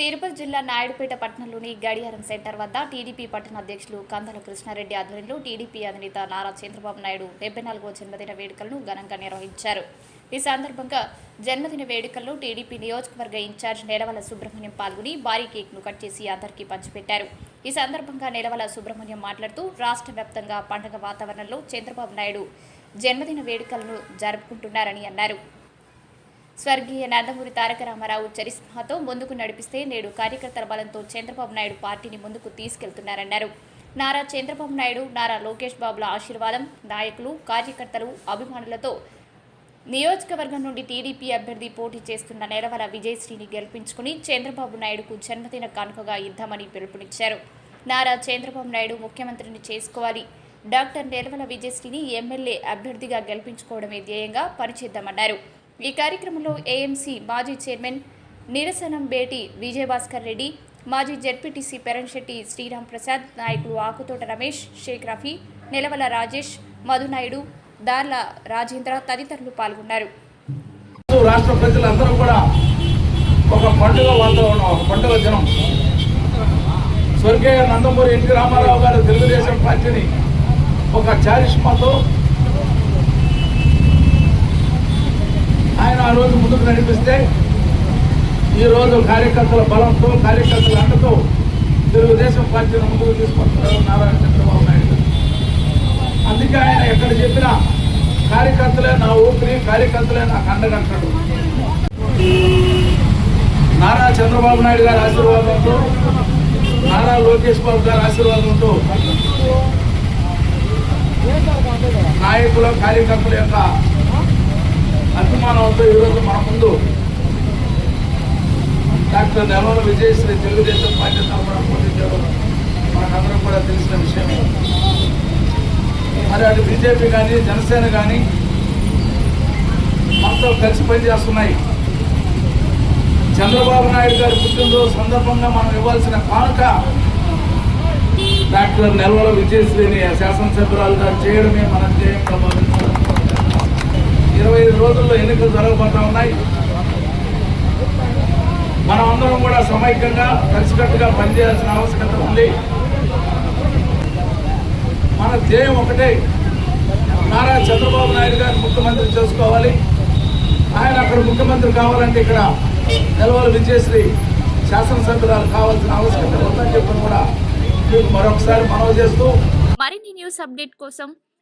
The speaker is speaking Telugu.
తిరుపతి జిల్లా నాయుడుపేట పట్టణంలోని గడియారం సెంటర్ వద్ద టీడీపీ పట్టణ అధ్యక్షులు కందల కృష్ణారెడ్డి ఆధ్వర్యంలో టీడీపీ అధినేత నారా చంద్రబాబు నాయుడు డెబ్బై నాలుగో జన్మదిన వేడుకలను ఘనంగా నిర్వహించారు. ఈ సందర్భంగా జన్మదిన వేడుకల్లో టీడీపీ నియోజకవర్గ ఇన్ఛార్జ్ నెలవల సుబ్రహ్మణ్యం పాల్గొని భారీ కేక్ను కట్ చేసి అందరికీ పంచిపెట్టారు. ఈ సందర్భంగా నెలవల సుబ్రహ్మణ్యం మాట్లాడుతూ రాష్ట్ర వ్యాప్తంగా పండుగ వాతావరణంలో చంద్రబాబు నాయుడు జన్మదిన వేడుకలను జరుపుకుంటున్నారని అన్నారు. స్వర్గీయ నందమూరి తారక రామారావు చరిస్మాతో ముందుకు నడిపిస్తే నేడు కార్యకర్తల బలంతో చంద్రబాబు నాయుడు పార్టీని ముందుకు తీసుకెళ్తున్నారన్నారు. నారా చంద్రబాబు నాయుడు నారా లోకేష్ బాబుల ఆశీర్వాదం నాయకులు కార్యకర్తలు అభిమానులతో నియోజకవర్గం నుండి టీడీపీ అభ్యర్థి పోటీ చేస్తున్న నెలవల విజయశ్రీని గెలిపించుకుని చంద్రబాబు నాయుడుకు జన్మదిన కానుకగా ఇద్దామని పిలుపునిచ్చారు. నారా చంద్రబాబు నాయుడు ముఖ్యమంత్రిని చేసుకోవాలి. డాక్టర్ నెలవల విజయశ్రీని ఎమ్మెల్యే అభ్యర్థిగా గెలిపించుకోవడమే ధ్యేయంగా పనిచేద్దామన్నారు ఈ కార్యక్రమంలో ఏఎంసీ మాజీ చైర్మన్ నిరసనం బేటి విజయభాస్కర్ రెడ్డి మాజీ జెడ్పీటీసీ పెరణ్శెట్టి శ్రీరామ్ ప్రసాద్ నాయకులు ఆకుతోట రమేష్ షేక్ రఫీ నెలవల రాజేష్ మధునాయుడు దార్ల రాజేంద్ర తదితరులు పాల్గొన్నారు. రాష్ట్ర ప్రజలందరూ కూడా ఒక పండుగ వాతావరణం ఒక పండుగ దినం. స్వర్గీయ నందమూరి ఎన్టీ రామారావు గారు తెలుగుదేశం పార్టీని ఒక చారిష్మాతో ఆయన ఆ రోజు ముందుకు నడిపిస్తే ఈ రోజు కార్యకర్తల బలంతో కార్యకర్తల అండతో తెలుగుదేశం పార్టీని ముందుకు తీసుకొస్తున్నారు నారాయణ చంద్రబాబు నాయుడు. అందుకే ఆయన ఎక్కడ చెప్పినా కార్యకర్తలే నా ఊపిరి కార్యకర్తలే నాకు అండగంటాడు నారా చంద్రబాబు నాయుడు గారి ఆశీర్వాదంతో నారా లోకేష్ బాబు గారి ఆశీర్వాదంతో నాయకుల కార్యకర్తల యొక్క అభిమానంతో ఈరోజు మన ముందు డాక్టర్ నెలవల విజయశ్రీ తెలుగుదేశం పార్టీ తరఫున పోటీ చేయడం మనకందరం కూడా తెలిసిన విషయమే. మరి అటు బీజేపీ కానీ జనసేన కానీ మనతో కలిసి పనిచేస్తున్నాయి. చంద్రబాబు నాయుడు గారి పుట్టినరోజు సందర్భంగా మనం ఇవ్వాల్సిన కానుక డాక్టర్ నెలవల విజయశ్రీని శాసనసభ్యురాలుగా చేయడమే మన ధ్యేయంగా రోజుల్లో ఎన్నికలు జరగబోతా ఉన్నాయి. మనం అందరం కూడా సమైక్యంగా కలిసికట్టుగా పనిచేయాల్సిన ఆవశ్యకత ఉంది. మన ధ్యేయం ఒకటే. నారా చంద్రబాబు నాయుడు గారిని ముఖ్యమంత్రి చేసుకోవాలి. ఆయన అక్కడ ముఖ్యమంత్రి కావాలంటే ఇక్కడ నిలవల విజయశ్రీ శాసనసభ్యురాలు కావాల్సిన ఆవశ్యకత ఉందని చెప్పి కూడా మీకు మరొకసారి మనవి చేస్తూ మరిన్ని న్యూస్ అప్డేట్ కోసం